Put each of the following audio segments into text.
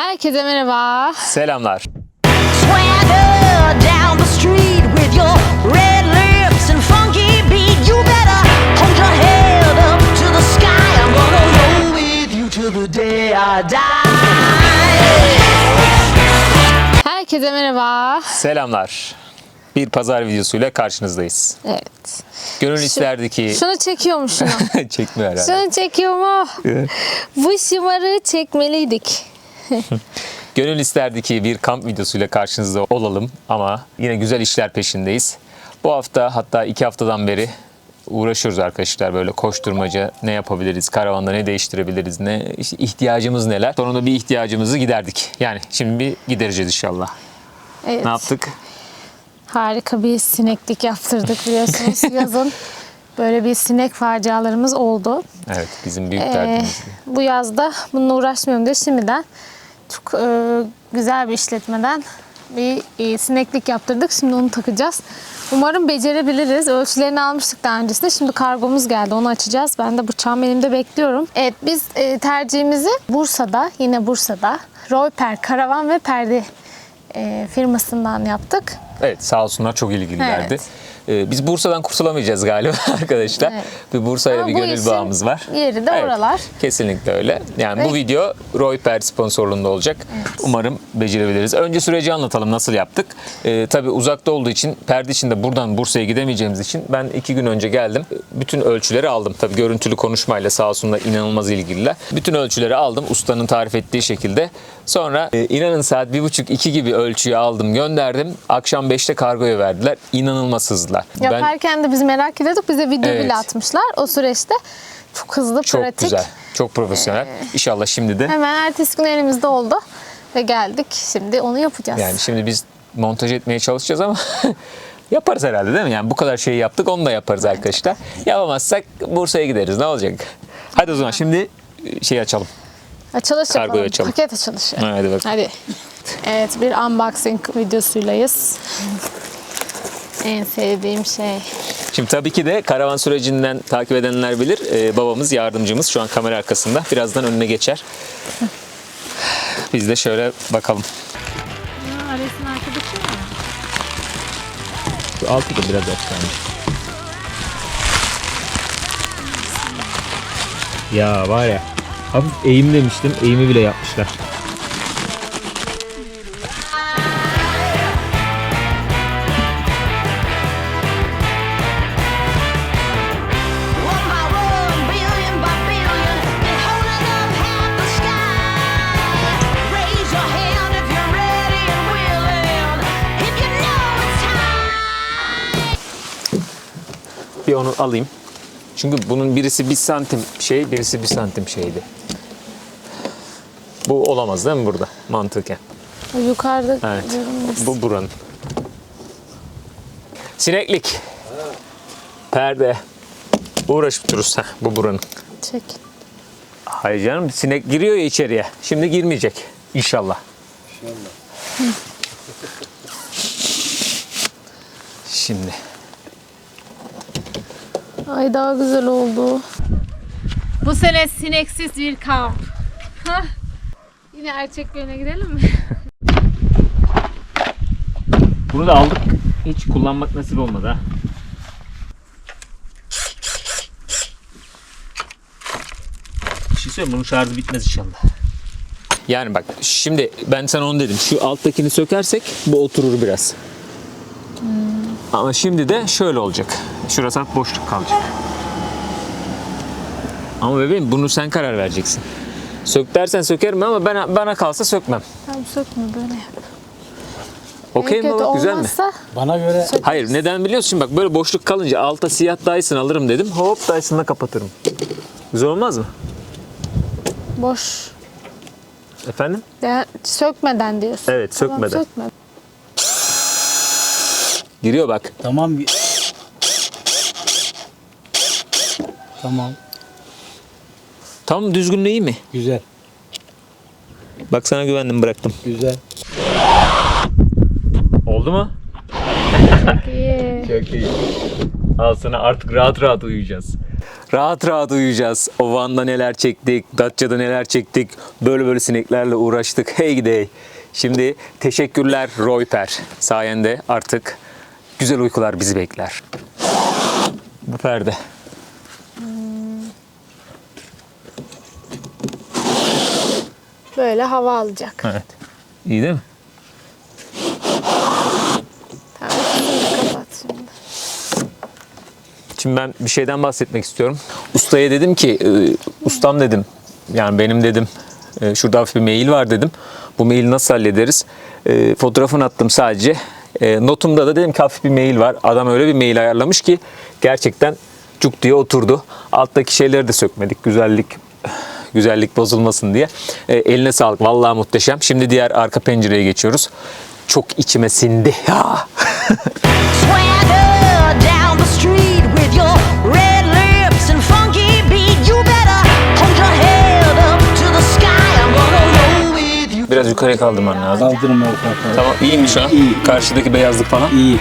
Herkese merhaba. Selamlar. Herkese merhaba. Selamlar. Bir pazar videosuyla karşınızdayız. Evet. Gönül isterdi ki... Şunu çekiyor mu şunu? Çekmiyor herhalde. şunu çekiyor mu? Bu şımarığı çekmeliydik. Gönül isterdi ki bir kamp videosuyla karşınızda olalım ama yine güzel işler peşindeyiz. Bu hafta hatta iki haftadan beri uğraşıyoruz arkadaşlar böyle koşturmaca ne yapabiliriz, karavanda ne değiştirebiliriz, ne işte ihtiyacımız neler. Sonunda bir ihtiyacımızı giderdik. Yani şimdi bir gidereceğiz inşallah. Evet. Ne yaptık? Harika bir sineklik yaptırdık biliyorsunuz yazın. Böyle bir sinek facialarımız oldu. Evet bizim büyük Ee, derdimiz. bu yazda bununla uğraşmıyorum diye şimdiden çok e, güzel bir işletmeden bir e, sineklik yaptırdık. Şimdi onu takacağız. Umarım becerebiliriz. Ölçülerini almıştık daha öncesinde. Şimdi kargomuz geldi. Onu açacağız. Ben de bıçağım elimde bekliyorum. Evet biz e, tercihimizi Bursa'da, yine Bursa'da Royper Karavan ve Perde e, firmasından yaptık. Evet sağ olsunlar çok ilgililerdi. Evet. Ee, biz Bursa'dan kurtulamayacağız galiba arkadaşlar. Evet. Bir Bursa'yla bir bu gönül bağımız var. yeri de oralar. Kesinlikle öyle. Yani bu Ve- video Royper sponsorluğunda olacak. Umarım becerebiliriz. Önce süreci anlatalım nasıl yaptık. Ee, tabii uzakta olduğu için perde için de buradan Bursa'ya gidemeyeceğimiz için ben iki gün önce geldim. Bütün ölçüleri aldım. Tabii görüntülü konuşmayla sağ olsunlar inanılmaz ilgililer. Bütün ölçüleri aldım ustanın tarif ettiği şekilde. Sonra e, inanın saat bir buçuk iki gibi ölçüyü aldım gönderdim. Akşam 5'te kargoya verdiler. İnanılmaz hızlılar. Ben Yaparken de biz merak ediyorduk. Bize video Evet. bile atmışlar. O süreçte çok hızlı, çok pratik. güzel. Çok profesyonel. İnşallah şimdi de Hemen ertesi gün elimizde oldu ve geldik. Şimdi onu yapacağız. Yani şimdi biz montaj etmeye çalışacağız ama yaparız herhalde değil mi? Yani bu kadar şeyi yaptık onu da yaparız arkadaşlar. Yapamazsak Bursa'ya gideriz ne olacak? Hadi o zaman şimdi şey açalım. Açılış Kargoyu yapalım. açalım. Paket açılışı. Hadi bakalım. Hadi. Evet bir unboxing videosuylayız. En sevdiğim şey. Şimdi tabii ki de karavan sürecinden takip edenler bilir. Ee, babamız yardımcımız şu an kamera arkasında. Birazdan önüne geçer. Biz de şöyle bakalım. Ares'in arkadaşı mı? Şu altı da biraz açıklanmış. Ya var ya hafif eğim demiştim. Eğimi bile yapmışlar. Bir onu alayım. Çünkü bunun birisi bir santim şey, birisi bir santim şeydi. Bu olamaz değil mi burada mantıken? Yukarıda Evet. görünmez. Bu buranın. Sineklik. Perde. Uğraşıp dururuz. Heh, bu buranın. Çek. Hayır canım sinek giriyor ya içeriye. Şimdi girmeyecek. İnşallah. Şimdi. Ay daha güzel oldu. Bu sene sineksiz bir kamp. Hah. Yine Erçekgöl'e gidelim mi? Bunu da aldık. Hiç kullanmak nasip olmadı ha. Bir şey söyleyeyim bunun şarjı bitmez inşallah. Yani bak şimdi ben sana onu dedim. Şu alttakini sökersek bu oturur biraz. Ama şimdi de şöyle olacak. Şurası hafif boşluk kalacak. Ama bebeğim bunu sen karar vereceksin. Sök dersen sökerim ama ben bana kalsa sökmem. Tamam sökme böyle yap. Okey mi baba? Güzel mi? Bana göre Hayır neden biliyorsun? Şimdi bak böyle boşluk kalınca alta siyah Dyson alırım dedim. Hop Dyson'la kapatırım. Güzel olmaz mı? boş. Efendim? Ya, sökmeden diyorsun. Evet, Tamam, sökmeden. Giriyor bak. tamam Tamam Tam düzgünlüğü mi? güzel Bak sana güvendim bıraktım. güzel. Oldu mu? İyi. Çok iyi. Al sana artık rahat rahat uyuyacağız. Rahat rahat uyuyacağız. O Van'da neler çektik, Datça'da neler çektik. Böyle böyle sineklerle uğraştık. Hey gidey. Şimdi teşekkürler Royper. Sayende artık güzel uykular bizi bekler. Bu perde. Böyle hava alacak. Evet. İyi değil mi? Tamam, kapat şimdi. Şimdi ben bir şeyden bahsetmek istiyorum. Ustaya dedim ki, e, ustam dedim, yani benim dedim, e, şurada hafif bir mail var dedim. Bu maili nasıl hallederiz? E, fotoğrafını attım sadece. E, notumda da dedim ki hafif bir mail var. Adam öyle bir mail ayarlamış ki gerçekten cuk diye oturdu. Alttaki şeyleri de sökmedik. Güzellik güzellik bozulmasın diye. E, eline sağlık. Vallahi muhteşem. Şimdi diğer arka pencereye geçiyoruz. Çok içime sindi. yukarıya kaldırman lazım. Kaldırma kafayı. Tamam iyi mi şu an? İyi. Karşıdaki beyazlık falan. İyi.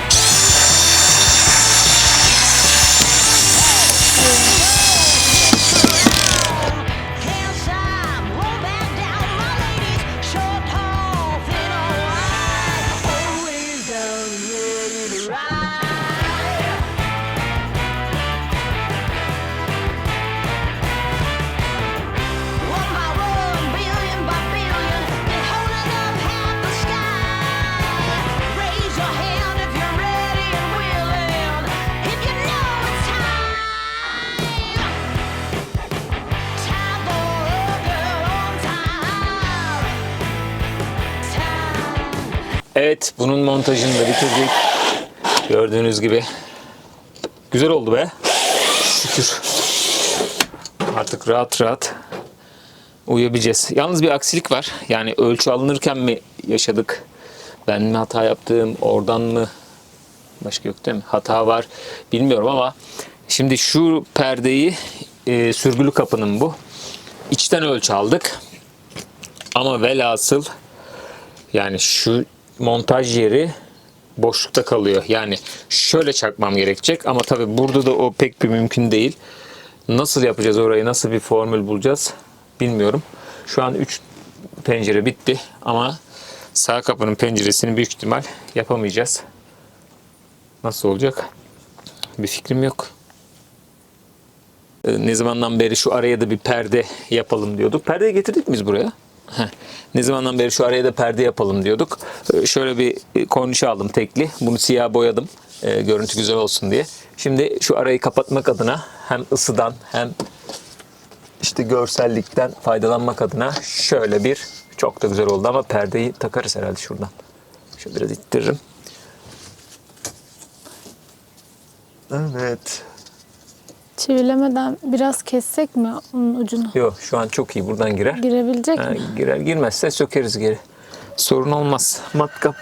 Evet bunun montajını da bitirdik. Gördüğünüz gibi. Güzel oldu be. Şükür. Artık rahat rahat uyuyabileceğiz. Yalnız bir aksilik var. Yani ölçü alınırken mi yaşadık? Ben mi hata yaptım? Oradan mı? Başka yok değil mi? Hata var. Bilmiyorum ama şimdi şu perdeyi e, sürgülü kapının bu. İçten ölçü aldık. Ama velhasıl yani şu montaj yeri boşlukta kalıyor. Yani şöyle çakmam gerekecek ama tabii burada da o pek bir mümkün değil. Nasıl yapacağız orayı? Nasıl bir formül bulacağız? Bilmiyorum. Şu an 3 pencere bitti ama sağ kapının penceresini büyük ihtimal yapamayacağız. Nasıl olacak? Bir fikrim yok. Ee, Ne zamandan beri şu araya da bir perde yapalım diyorduk. Perdeyi getirdik biz buraya? Ne zamandan beri şu araya da perde yapalım diyorduk. Ee, Şöyle bir e, kornişe aldım tekli. Bunu siyah boyadım. e, Görüntü güzel olsun diye. Şimdi şu arayı kapatmak adına hem ısıdan hem işte görsellikten faydalanmak adına şöyle bir çok da güzel oldu ama perdeyi takarız herhalde şuradan. Şöyle biraz ittiririm. Evet. Çivilemeden biraz kessek mi onun ucunu? Yok şu an çok iyi buradan girer. Girebilecek Ha, mi? girer girmezse sökeriz geri. Sorun olmaz. Matkap.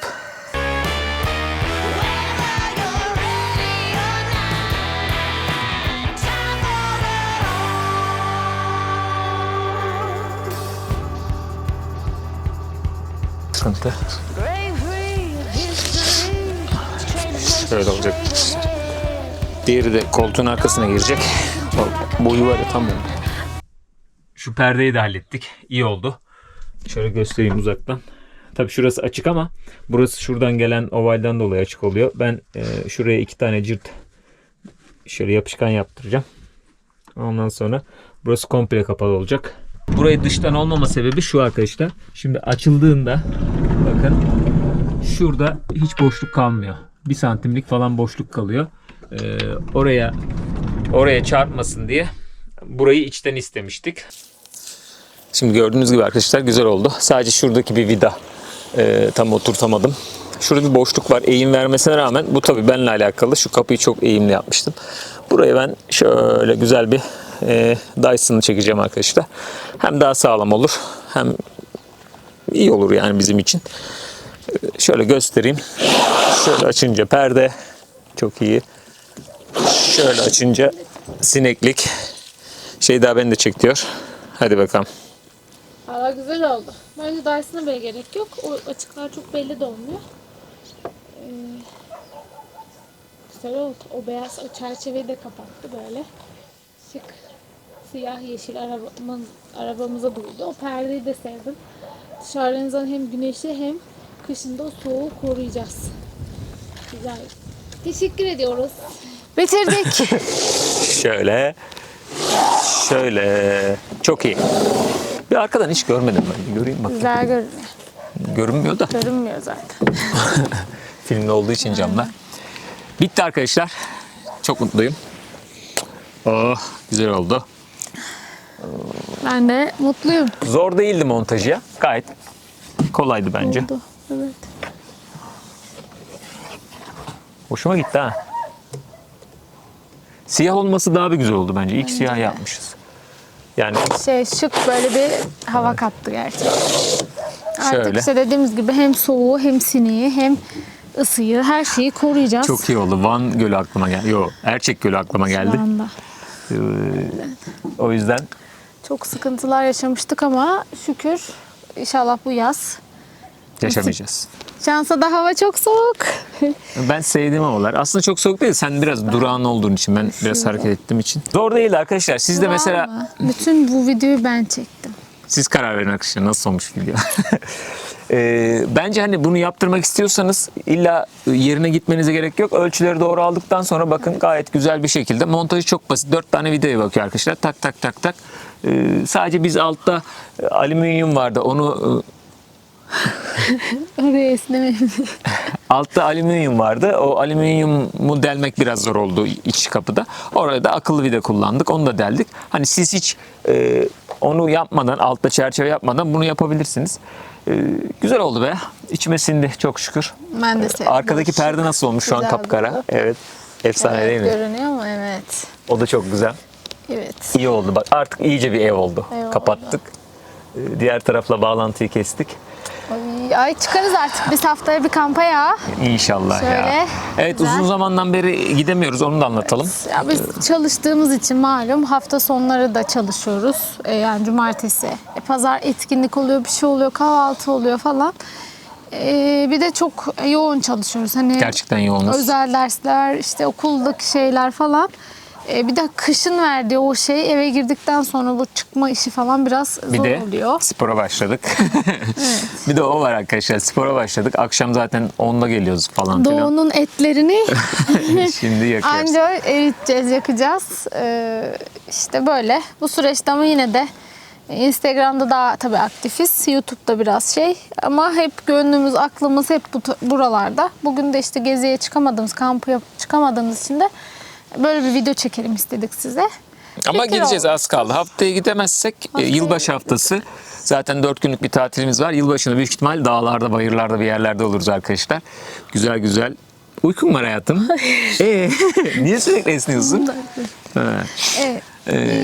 Sıkıntı. Şöyle olacak. Diğeri de koltuğun arkasına girecek. Boyu var ya tam oldu. Şu perdeyi de hallettik. İyi oldu. Şöyle göstereyim uzaktan. Tabii şurası açık ama burası şuradan gelen ovalden dolayı açık oluyor. Ben e, şuraya iki tane cırt şöyle yapışkan yaptıracağım. Ondan sonra burası komple kapalı olacak. Burayı dıştan olmama sebebi şu arkadaşlar. Şimdi açıldığında bakın şurada hiç boşluk kalmıyor. Bir santimlik falan boşluk kalıyor. E, oraya oraya çarpmasın diye burayı içten istemiştik. Şimdi gördüğünüz gibi arkadaşlar güzel oldu. Sadece şuradaki bir vida e, tam oturtamadım. Şurada bir boşluk var eğim vermesine rağmen bu tabii benimle alakalı. Şu kapıyı çok eğimli yapmıştım. Buraya ben şöyle güzel bir e, Dyson'ı çekeceğim arkadaşlar. Hem daha sağlam olur hem iyi olur yani bizim için. E, Şöyle göstereyim. Şöyle açınca perde çok iyi. Şöyle açınca sineklik. Şey daha beni de çek diyor. Hadi bakalım. Valla güzel oldu. Bence Dyson'a bile gerek yok. O açıklar çok belli de olmuyor. Ee, güzel oldu. O beyaz o çerçeveyi de kapattı böyle. şık siyah yeşil arabamız, arabamıza durdu. O perdeyi de sevdim. Dışarıdan hem güneşi hem kışında o soğuğu koruyacağız. Güzel. Teşekkür ediyoruz. Bitirdik. Şöyle. Şöyle. Çok iyi. Bir arkadan hiç görmedim ben. Göreyim bakayım. Güzel görünüyor. Görünmüyor da. Görünmüyor zaten. Filmde olduğu için camlar. Bitti arkadaşlar. Çok mutluyum. Oh güzel oldu. Ben de mutluyum. Zor değildi montajı ya. Gayet kolaydı bence. Oldu. Evet. Hoşuma gitti ha. Siyah olması daha bir güzel oldu bence. İlk siyah yapmışız. Yani Şey şık böyle bir hava kattı gerçekten. Artık Şöyle. işte dediğimiz gibi hem soğuğu hem sineği hem ısıyı her şeyi koruyacağız. çok iyi oldu. Van Gölü aklıma geldi. Yok, Erçek Gölü aklıma Şu geldi. anda. Ee, o yüzden Çok sıkıntılar yaşamıştık ama şükür inşallah bu yaz. Yaşamayacağız. Şansa da hava çok soğuk. Ben sevdiğim havalar. Aslında çok soğuk değil. Sen biraz durağan olduğun için ben biraz hareket ettiğim için. Zor değil arkadaşlar. Siz de Var mesela mı? bütün bu videoyu ben çektim. siz karar verin arkadaşlar nasıl olmuş video. Ee, bence hani bunu yaptırmak istiyorsanız illa yerine gitmenize gerek yok. Ölçüleri doğru aldıktan sonra bakın gayet güzel bir şekilde. Montajı çok basit. 4 tane videoya bakıyor arkadaşlar. Tak tak tak tak. Ee, sadece biz altta e, alüminyum vardı. Onu e, Oraya esnemeyin. Altta alüminyum vardı. O alüminyumu delmek biraz zor oldu iç kapıda. Orada da akıllı vida kullandık. Onu da deldik. Hani siz hiç e, onu yapmadan, altta çerçeve yapmadan bunu yapabilirsiniz. E, güzel oldu be. İçime sindi çok şükür. ben de sevdim. Arkadaki perde nasıl olmuş şu an kapkara? oldu. Evet. Efsane Evet, değil mi? görünüyor mu? Evet. O da çok güzel. Evet. İyi oldu. Bak artık iyice bir ev oldu. Ev oldu. Kapattık. E, Diğer tarafla bağlantıyı kestik. Ay, çıkarız artık biz haftaya bir kampa ya. İnşallah ya. Şöyle, Evet güzel. uzun zamandan beri gidemiyoruz. Onu da anlatalım. Ya biz çalıştığımız için malum hafta sonları da çalışıyoruz. E, yani cumartesi. E, pazar etkinlik oluyor, bir şey oluyor, kahvaltı oluyor falan. E, bir de çok yoğun çalışıyoruz. Hani Gerçekten yoğunuz. özel dersler, işte okuldaki şeyler falan. E, bir de kışın verdiği o şey eve girdikten sonra bu çıkma işi falan biraz Bir zor de oluyor. spora başladık. bir de o var arkadaşlar. Spora başladık. Akşam zaten 10'da geliyoruz falan filan. Doğu'nun etlerini Şimdi yakıyoruz. Anca eriteceğiz, yakacağız. Ee, işte böyle. Bu süreçte ama yine de Instagram'da daha tabii aktifiz. YouTube'da biraz şey. Ama hep gönlümüz, aklımız hep bu, buralarda. Bugün de işte geziye çıkamadığımız, kampa yap- çıkamadığımız için de böyle bir video çekelim istedik size. Ama Fikir gideceğiz oldu. az kaldı. Haftaya gidemezsek e, Haftaya- yılbaşı haftası. Zaten 4 günlük bir tatilimiz var. Yılbaşında büyük ihtimal dağlarda, bayırlarda bir yerlerde oluruz arkadaşlar. Güzel güzel. Uykun var hayatım. Ee, niye sürekli esniyorsun? Evet.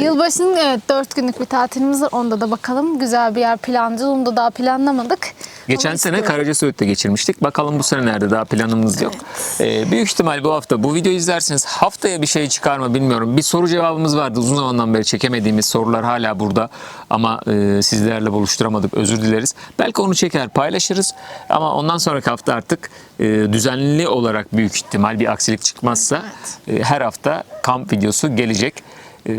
Yılbaşının evet 4 günlük bir tatilimiz var. Onda da bakalım güzel bir yer planlayacağız. Onu da daha planlamadık. Geçen Ama sene istiyorum. Karaca Söğüt'te geçirmiştik. Bakalım bu sene nerede daha planımız yok. Ee, büyük ihtimal bu hafta bu videoyu izlerseniz haftaya bir şey çıkar mı bilmiyorum. Bir soru cevabımız vardı. Uzun zamandan beri çekemediğimiz sorular hala burada. Ama e, sizlerle buluşturamadık. Özür dileriz. Belki onu çeker paylaşırız. Ama ondan sonraki hafta artık e, düzenli olarak büyük ihtimal bir aksilik çıkmazsa e, her hafta kamp videosu gelecek. Ee,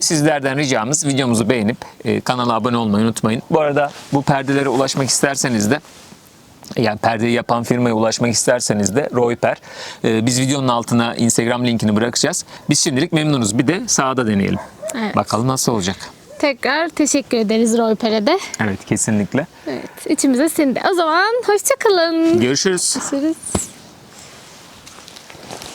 Sizlerden ricamız videomuzu beğenip e, kanala abone olmayı unutmayın. Bu arada bu perdelere ulaşmak isterseniz de yani perdeyi yapan firmaya ulaşmak isterseniz de Royper. Ee, Biz videonun altına Instagram linkini bırakacağız. Biz şimdilik memnunuz. Bir de sağda deneyelim. Evet. Bakalım nasıl olacak. Tekrar teşekkür ederiz Royper'e de. Evet kesinlikle. Evet içimize sindi. O zaman hoşçakalın. Görüşürüz. Görüşürüz.